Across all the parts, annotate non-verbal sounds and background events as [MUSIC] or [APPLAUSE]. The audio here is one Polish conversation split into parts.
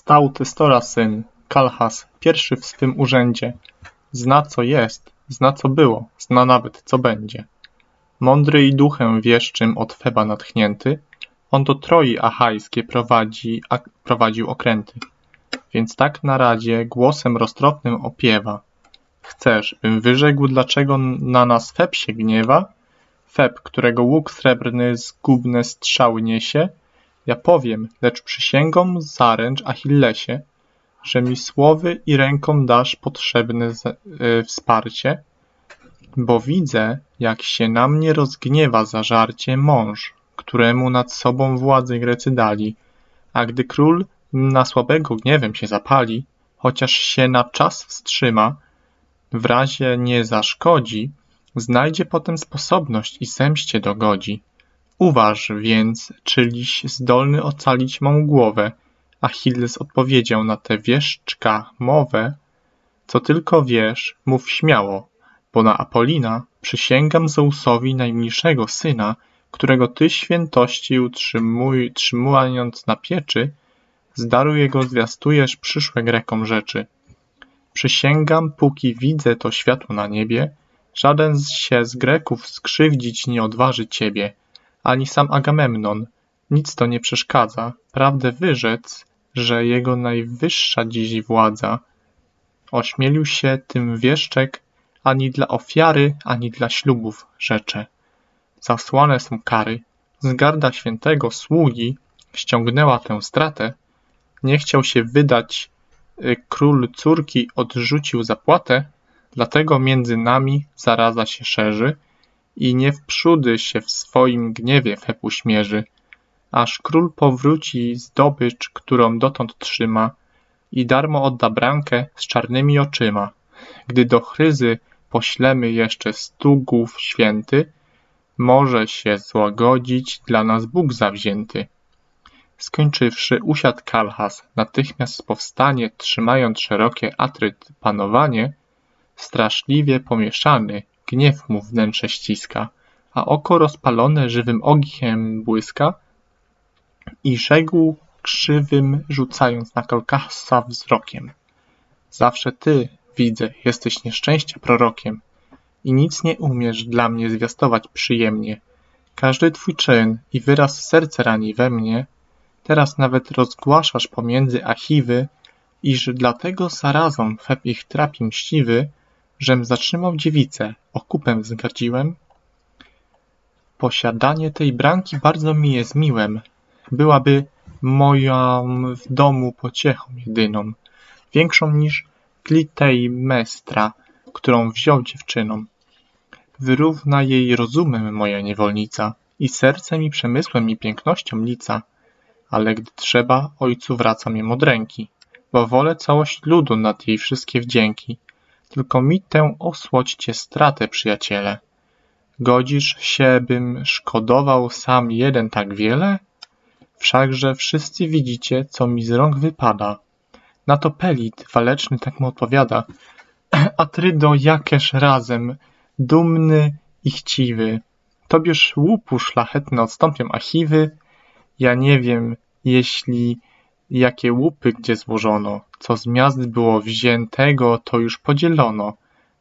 Stał Tystora syn, Kalchas, pierwszy w swym urzędzie. Zna co jest, zna co było, zna nawet co będzie. Mądry i duchem wieszczym od Feba natchnięty, on do Troi achajskie prowadzi, a, prowadził okręty. Więc tak na radzie głosem roztropnym opiewa. Chcesz, bym wyrzekł, dlaczego na nas Feb się gniewa? Feb, którego łuk srebrny zgubne strzały niesie? Ja powiem, lecz przysięgom zaręcz Achillesie, że mi słowy i ręką dasz potrzebne y, wsparcie, bo widzę, jak się na mnie rozgniewa zażarcie mąż, któremu nad sobą władzę Grecy dali, a gdy król na słabego gniewem się zapali, chociaż się na czas wstrzyma, w razie nie zaszkodzi, znajdzie potem sposobność i zemście dogodzi. Uważ więc, czyliś zdolny ocalić mą głowę. Achilles odpowiedział na tę wieszczka mowę. Co tylko wiesz, mów śmiało, bo na Apolina przysięgam Zeusowi najmniejszego syna, którego ty świętości utrzymuj, utrzymując na pieczy, z daru jego zwiastujesz przyszłe Grekom rzeczy. Przysięgam, póki widzę to światło na niebie, żaden się z Greków skrzywdzić nie odważy ciebie, ani sam Agamemnon. Nic to nie przeszkadza. Prawdę wyrzec, że jego najwyższa dziś władza. Ośmielił się tym wieszczek ani dla ofiary, ani dla ślubów rzecze. Zasłane są kary. Z garda świętego sługi ściągnęła tę stratę. Nie chciał się wydać y, król córki odrzucił zapłatę, dlatego między nami zaraza się szerzy i nie wprzódy się w swoim gniewie Feb uśmierzy, aż król powróci zdobycz, którą dotąd trzyma i darmo odda brankę z czarnymi oczyma. Gdy do Chryzy poślemy jeszcze stu głów święty, może się złagodzić dla nas Bóg zawzięty. Skończywszy, usiadł Kalchas, natychmiast powstanie, trzymając szerokie Atryt panowanie, straszliwie pomieszany, gniew mu wnętrze ściska, a oko rozpalone żywym ogniem błyska i rzekł krzywym, rzucając na Kalchasa wzrokiem. Zawsze ty, widzę, jesteś nieszczęścia prorokiem i nic nie umiesz dla mnie zwiastować przyjemnie. Każdy twój czyn i wyraz serca rani we mnie, teraz nawet rozgłaszasz pomiędzy Achiwy, iż dlatego zarazą Feb ich trapi mściwy, żem zatrzymał dziewicę, okupem wzgardziłem. Posiadanie tej branki bardzo mi jest miłem, byłaby moją w domu pociechą jedyną, większą niż Klitejmestra, którą wziął dziewczyną. Wyrówna jej rozumem moja niewolnica i sercem i przemysłem i pięknością lica, ale gdy trzeba, ojcu wracam jem od ręki, bo wolę całość ludu nad jej wszystkie wdzięki. Tylko mi tę osłodźcie stratę, przyjaciele. Godzisz się, bym szkodował sam jeden tak wiele? Wszakże wszyscy widzicie, co mi z rąk wypada. Na to Pelit, waleczny, tak mu odpowiada. [CLEARS THROAT] Atrydo jakież razem, dumny i chciwy. Tobież łupu szlachetne odstąpią Achiwy. Ja nie wiem, jeśli jakie łupy gdzie złożono, co z miast było wziętego, to już podzielono.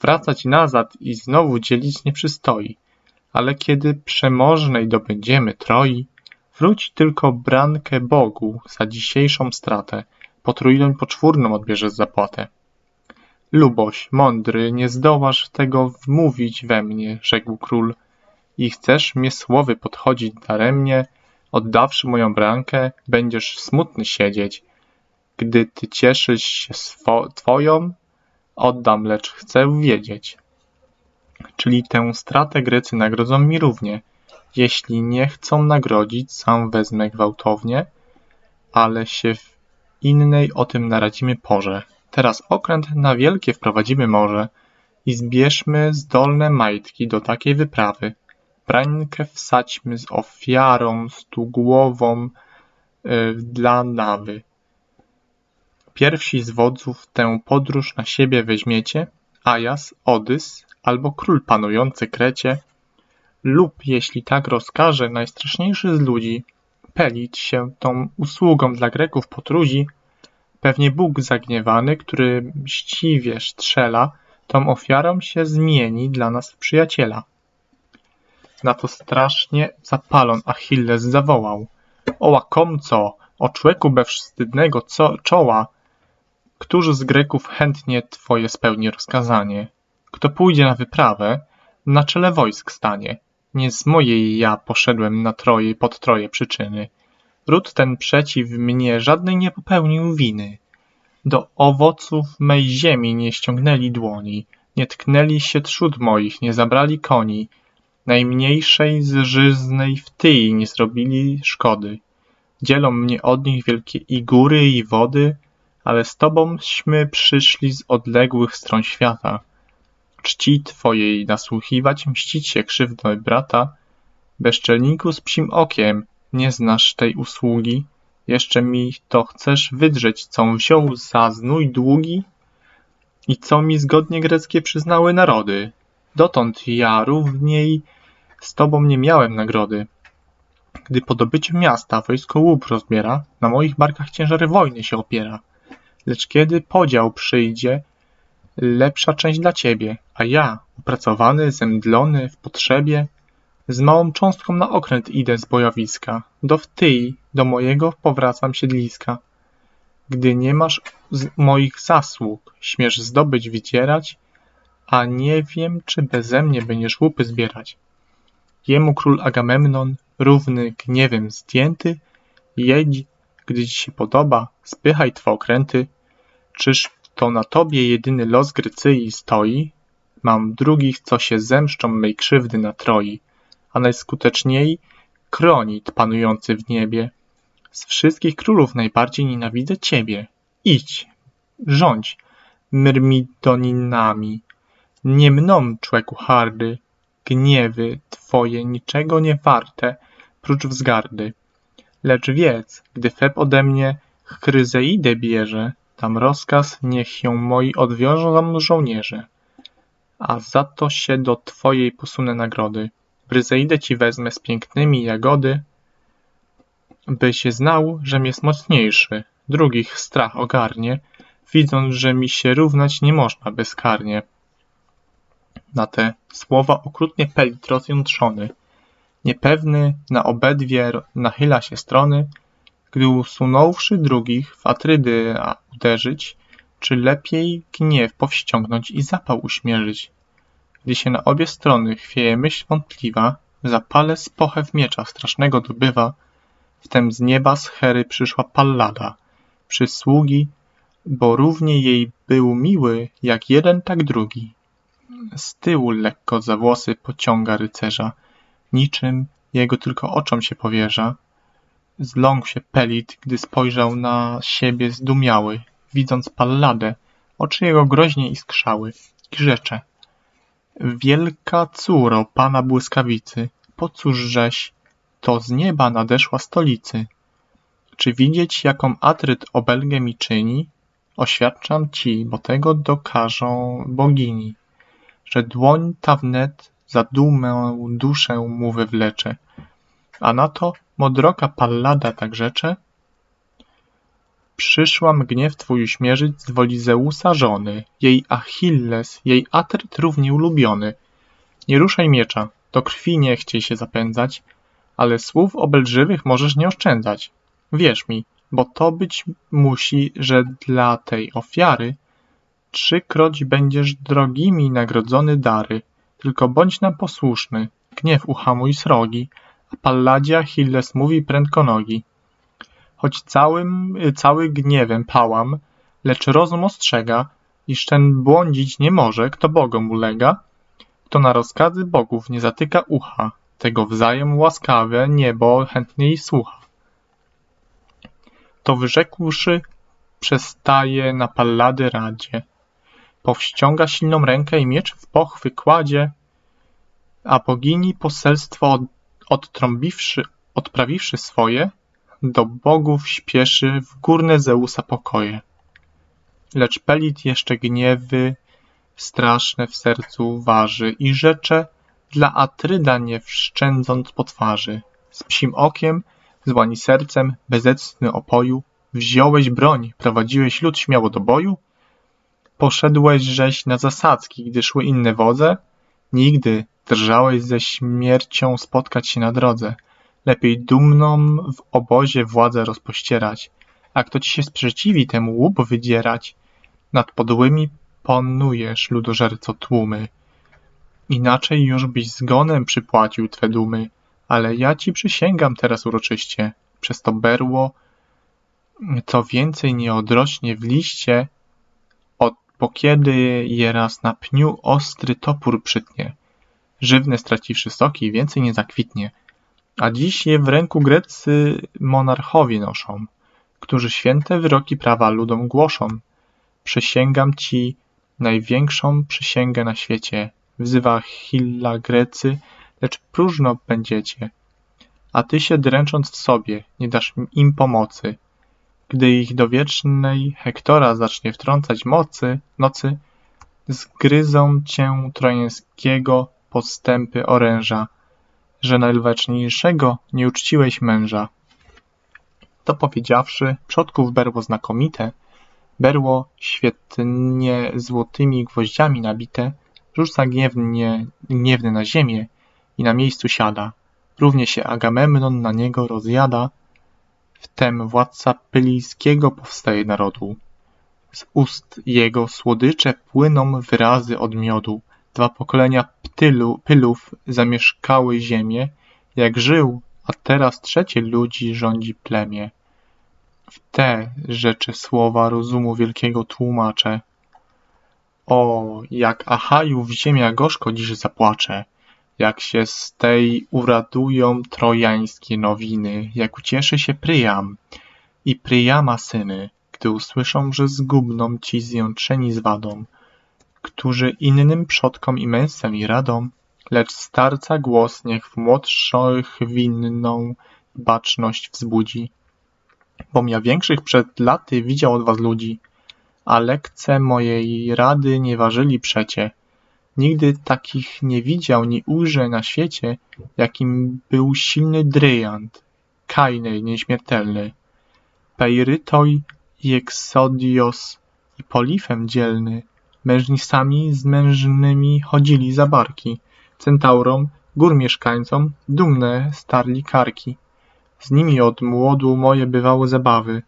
Wracać nazad i znowu dzielić nie przystoi. Ale kiedy przemożnej dobędziemy troi, wróć tylko brankę Bogu za dzisiejszą stratę, potrójną poczwórną odbierzesz zapłatę. Luboś, mądry, nie zdołasz tego wmówić we mnie, rzekł król. I chcesz mnie słowy podchodzić daremnie, oddawszy moją brankę, będziesz smutny siedzieć. Gdy ty cieszysz się twoją, oddam, lecz chcę wiedzieć. Czyli tę stratę Grecy nagrodzą mi równie. Jeśli nie chcą nagrodzić, sam wezmę gwałtownie, ale się w innej o tym naradzimy porze. Teraz okręt na wielkie wprowadzimy może i zbierzmy zdolne majtki do takiej wyprawy. Brańkę wsadźmy z ofiarą stugłową yy, dla nawy. Pierwsi z wodzów tę podróż na siebie weźmiecie, Ajas, Odys albo król panujący Krecie, lub jeśli tak rozkaże najstraszniejszy z ludzi, pelić się tą usługą dla Greków potrudzi, Pewnie Bóg zagniewany, który mściwie strzela, tą ofiarą się zmieni dla nas w przyjaciela. Na to strasznie zapalon Achilles zawołał. O łakomco, o człeku bezwstydnego czoła, któż z Greków chętnie twoje spełni rozkazanie? Kto pójdzie na wyprawę, na czele wojsk stanie. Nie z mojej ja poszedłem na troje pod troje przyczyny. Ród ten przeciw mnie żadnej nie popełnił winy. Do owoców mej ziemi nie ściągnęli dłoni, nie tknęli się trzód moich, nie zabrali koni, najmniejszej z żyznej w tyj nie zrobili szkody. Dzielą mnie od nich wielkie i góry, i wody, ale z tobąśmy przyszli z odległych stron świata. Czci twojej nasłuchiwać, mścić się krzywdę brata, bezczelniku z psim okiem, nie znasz tej usługi, jeszcze mi to chcesz wydrzeć, com wziął za znój długi i co mi zgodnie greckie przyznały narody. Dotąd ja równiej z tobą nie miałem nagrody. Gdy po dobyciu miasta wojsko łup rozbiera, na moich barkach ciężary wojny się opiera. Lecz kiedy podział przyjdzie, lepsza część dla ciebie, a ja, upracowany, zemdlony, w potrzebie, z małą cząstką na okręt idę z bojowiska, do wtyj, do mojego powracam siedliska. Gdy nie masz moich zasług, śmiesz zdobyć wydzierać, a nie wiem, czy beze mnie będziesz łupy zbierać. Jemu król Agamemnon, równy gniewem zdjęty, jedź, gdy ci się podoba, spychaj twe okręty. Czyż to na tobie jedyny los Grycyi stoi? Mam drugich, co się zemszczą mej krzywdy na troi, a najskuteczniej Kronit panujący w niebie. Z wszystkich królów najbardziej nienawidzę ciebie. Idź, rządź myrmidoninami. Nie mną, człeku hardy, gniewy twoje niczego nie warte, prócz wzgardy. Lecz wiedz, gdy Feb ode mnie Chryzeidę bierze, tam rozkaz niech ją moi odwiążą żołnierze. A za to się do twojej posunę nagrody. Bryzeidę ci wezmę z pięknymi jagody, byś znał, żem jest mocniejszy, drugich strach ogarnie, widząc, że mi się równać nie można bezkarnie. Na te słowa okrutnie Pelit rozjątrzony, niepewny na obedwie nachyla się strony, gdy usunąwszy drugich w Atrydy uderzyć, czy lepiej gniew powściągnąć i zapał uśmierzyć. Gdy się na obie strony chwieje myśl wątpliwa, zapale spochew miecza strasznego dobywa, wtem z nieba z Hery przyszła Pallada, przysługi, bo równie jej był miły, jak jeden, tak drugi. Z tyłu lekko za włosy pociąga rycerza, niczym jego tylko oczom się powierza. Zląkł się Pelit, gdy spojrzał na siebie zdumiały, widząc Palladę, oczy jego groźnie iskrzały i rzecze. Wielka córo pana błyskawicy, po cóżżeś to z nieba nadeszła stolicy? Czy widzieć, jaką Atryt obelgę mi czyni? Oświadczam ci, bo tego dokażą bogini, że dłoń ta wnet za dumę duszę mu wywlecze. A na to modroka Pallada tak rzecze? Przyszłam gniew twój śmierzyć z woli Zeusa żony, jej Achilles, jej Atryt równie ulubiony. Nie ruszaj miecza, do krwi nie chciej się zapędzać, ale słów obelżywych możesz nie oszczędzać. Wierz mi, bo to być musi, że dla tej ofiary trzykroć będziesz drogimi nagrodzony dary. Tylko bądź nam posłuszny, gniew uhamuj srogi, a Palladzie Achilles mówi prędko nogi. Choć całym, cały gniewem pałam, lecz rozum ostrzega, iż ten błądzić nie może, kto Bogom ulega, kto na rozkazy bogów nie zatyka ucha, tego wzajem łaskawe niebo chętniej słucha. To wyrzekłszy, przestaje na Pallady radzie. Powściąga silną rękę i miecz w pochwy kładzie, a bogini poselstwo od, odtrąbiwszy, odprawiwszy swoje, do bogów śpieszy w górne Zeusa pokoje. Lecz Pelit jeszcze gniewy straszne w sercu waży i rzecze dla Atryda nie wszczędząc po twarzy. Z psim okiem, złani sercem, bezecny opoju, Wziąłeś broń, prowadziłeś lud śmiało do boju? Poszedłeś żeś na zasadzki, gdy szły inne wodze? Nigdy drżałeś ze śmiercią spotkać się na drodze. Lepiej dumną w obozie władzę rozpościerać, a kto ci się sprzeciwi, temu łup wydzierać. Nad podłymi panujesz, ludożerco tłumy. Inaczej już byś zgonem przypłacił twe dumy, ale ja ci przysięgam teraz uroczyście, przez to berło, co więcej nie odrośnie w liście, pokiedy je raz na pniu ostry topór przytnie. Żywne straciwszy soki, więcej nie zakwitnie, a dziś je w ręku greccy monarchowie noszą, którzy święte wyroki prawa ludom głoszą. Przysięgam ci największą przysięgę na świecie, wzywa Hilla Grecy, lecz próżno będziecie. A ty się dręcząc w sobie, nie dasz im pomocy. Gdy ich do wiecznej Hektora zacznie wtrącać mocy, nocy, zgryzą cię trojańskiego postępy oręża, że najlweczniejszego nie uczciłeś męża. To powiedziawszy, przodków berło znakomite, berło świetnie złotymi gwoździami nabite, rzuca gniewnie, gniewny na ziemię i na miejscu siada. Równie się Agamemnon na niego rozjada, wtem władca Pylijskiego powstaje narodu. Z ust jego słodycze płyną wyrazy od miodu. Dwa pokolenia ptylu, pylów zamieszkały ziemię, jak żył, a teraz trzecie ludzi rządzi plemię. W te rzeczy słowa rozumu wielkiego tłumaczę. O, jak Achajów ziemia gorzko dziś zapłacze, jak się z tej uradują trojańskie nowiny, jak ucieszy się Pryjam i Pryjama syny, gdy usłyszą, że zgubną ci zjątrzeni z wadą, którzy innym przodkom i męsem i radą, lecz starca głos niech w młodszych winną baczność wzbudzi. Bom ja większych przed laty widział od was ludzi, a lekce mojej rady nie ważyli przecie. Nigdy takich nie widział ni ujrzę na świecie, jakim był silny Dryant, Kainej nieśmiertelny, Peirytoj i Exodios i Polifem dzielny, mężni sami z mężnymi chodzili za barki, centaurom, gór mieszkańcom, dumne starli karki. Z nimi od młodu moje bywały zabawy.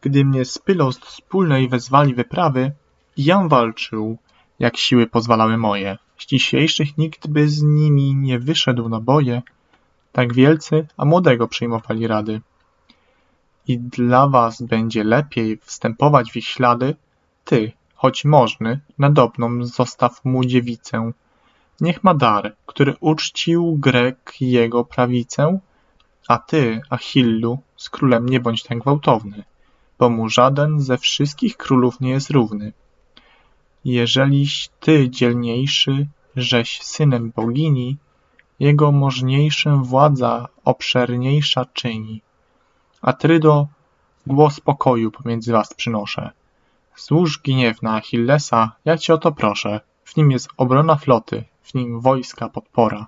Gdy mnie z pylost wspólnej wezwali wyprawy, jam walczył, jak siły pozwalały moje. Ściślejszych nikt by z nimi nie wyszedł na boje, tak wielcy, a młodego przyjmowali rady. I dla was będzie lepiej wstępować w ich ślady, ty, choć możny, nadobną zostaw mu dziewicę. Niech ma dar, który uczcił Grek jego prawicę, a ty, Achillu, z królem nie bądź tak gwałtowny, bo mu żaden ze wszystkich królów nie jest równy. Jeżeliś ty dzielniejszy, żeś synem bogini, jego możniejszym władza obszerniejsza czyni. Atrydo, głos pokoju pomiędzy was przynoszę. Złóż gniew na Achillesa, ja cię o to proszę. W nim jest obrona floty, w nim wojska podpora.